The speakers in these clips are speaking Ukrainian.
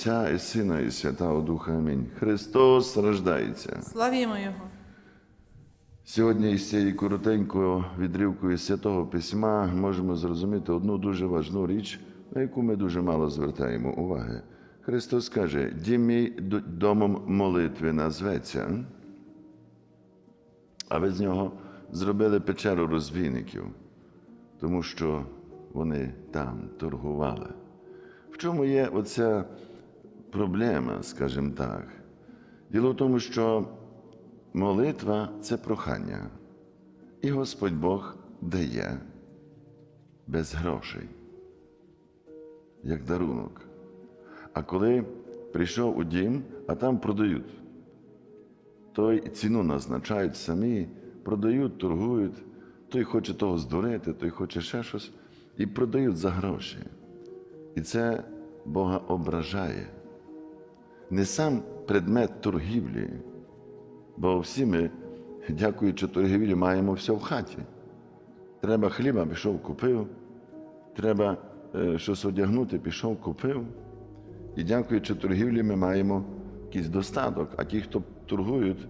Отця і Сина, і Святого Духа. Амінь. Христос рождається. Славімо Його. Сьогодні із цією коротенькою відривкою Святого Письма можемо зрозуміти одну дуже важну річ, на яку ми дуже мало звертаємо уваги. Христос каже: дім мій домом молитви назветься, а ви з нього зробили печеру розбійників, тому що вони там торгували. В чому є оця проблема, скажімо так? Діло в тому, що молитва це прохання, і Господь Бог дає без грошей, як дарунок. А коли прийшов у дім, а там продають, той ціну назначають самі, продають, торгують, той хоче того здурити, той хоче ще щось, і продають за гроші. І це Бога ображає. Не сам предмет торгівлі, бо всі ми, дякуючи торгівлі, маємо все в хаті. Треба хліба, пішов, купив, треба е, щось одягнути, пішов, купив. І дякуючи торгівлі, ми маємо якийсь достаток. А ті, хто торгують,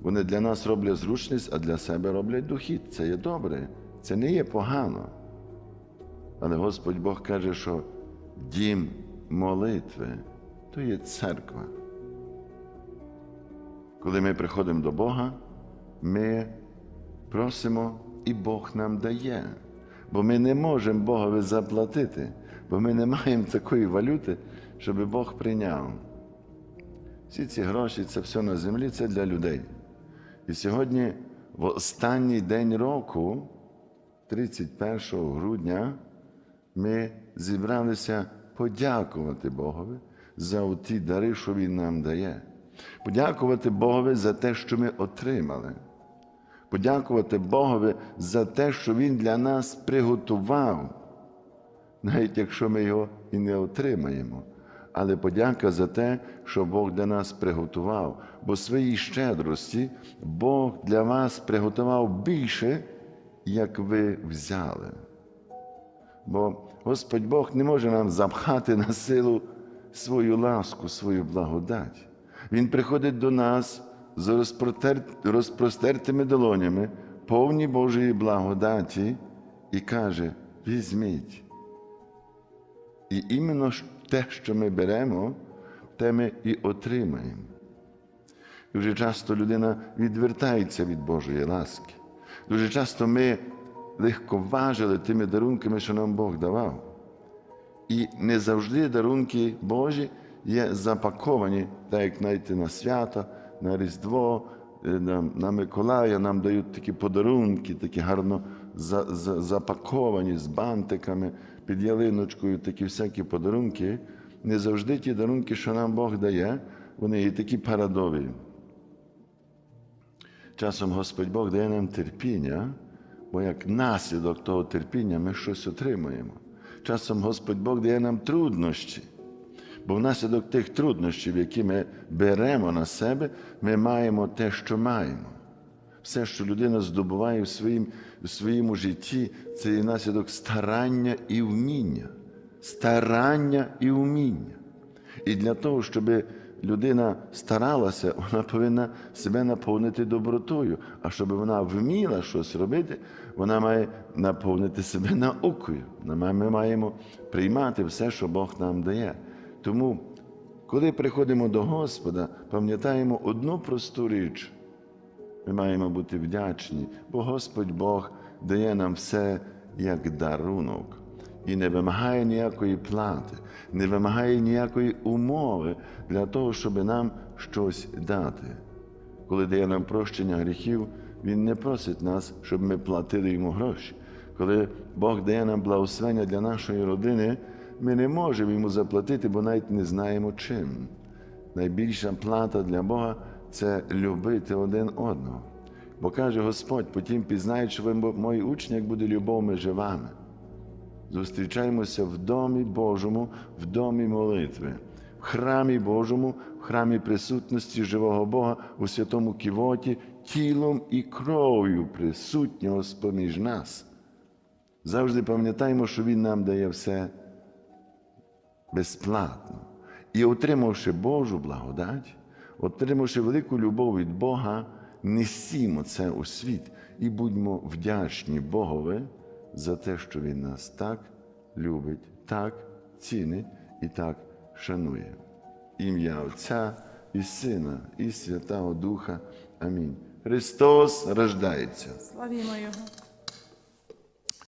вони для нас роблять зручність, а для себе роблять дохід. Це є добре, це не є погано. Але Господь Бог каже, що дім молитви то є церква. Коли ми приходимо до Бога, ми просимо, і Бог нам дає. Бо ми не можемо Богові заплатити, бо ми не маємо такої валюти, щоб Бог прийняв. Всі ці гроші, це все на землі, це для людей. І сьогодні, в останній день року, 31 грудня, ми зібралися подякувати Богові за ті дари, що Він нам дає. Подякувати Богові за те, що ми отримали. Подякувати Богові за те, що Він для нас приготував, навіть якщо ми його і не отримаємо. Але подяка за те, що Бог для нас приготував, бо своїй щедрості Бог для вас приготував більше, як ви взяли. Бо Господь Бог не може нам запхати на силу свою ласку, свою благодать. Він приходить до нас з розпростертими долонями, повні Божої благодаті, і каже: візьміть. І іменно те, що ми беремо, те ми і отримаємо. І вже часто людина відвертається від Божої ласки. Дуже часто ми легковажили тими дарунками, що нам Бог давав. І не завжди дарунки Божі є запаковані, так як знаєте, на свято, на Різдво, е, на, на Миколая нам дають такі подарунки, такі гарно за, за, запаковані з бантиками, під ялиночкою, такі всякі подарунки. Не завжди ті дарунки, що нам Бог дає, вони і такі парадові. Часом Господь Бог дає нам терпіння, бо як наслідок того терпіння ми щось отримуємо. Часом Господь Бог дає нам труднощі, бо внаслідок тих труднощів, які ми беремо на себе, ми маємо те, що маємо. Все, що людина здобуває в, своїм, в своєму житті, це є наслідок старання і вміння. Старання і вміння. І для того, щоб людина старалася, вона повинна себе наповнити добротою. А щоб вона вміла щось робити, вона має наповнити себе наукою. Ми маємо приймати все, що Бог нам дає. Тому, коли приходимо до Господа, пам'ятаємо одну просту річ. Ми маємо бути вдячні, бо Господь Бог дає нам все як дарунок і не вимагає ніякої плати, не вимагає ніякої умови для того, щоб нам щось дати. Коли дає нам прощення гріхів, Він не просить нас, щоб ми платили йому гроші. Коли Бог дає нам благословення для нашої родини, ми не можемо йому заплатити, бо навіть не знаємо чим. Найбільша плата для Бога це любити один одного. Бо каже Господь, потім пізнають, що ви мої учні, як буде любов між вами. Зустрічаємося в домі Божому, в домі молитви, в храмі Божому, в храмі присутності живого Бога у святому ківоті, тілом і кров'ю присутнього з-поміж нас. Завжди пам'ятаємо, що Він нам дає все безплатно. І отримавши Божу благодать, отримавши велику любов від Бога, несімо це у світ і будьмо вдячні Богові за те, що Він нас так любить, так цінить і так шанує. Ім'я Отця і Сина, і Святого Духа. Амінь. Христос рождається. Славімо Його.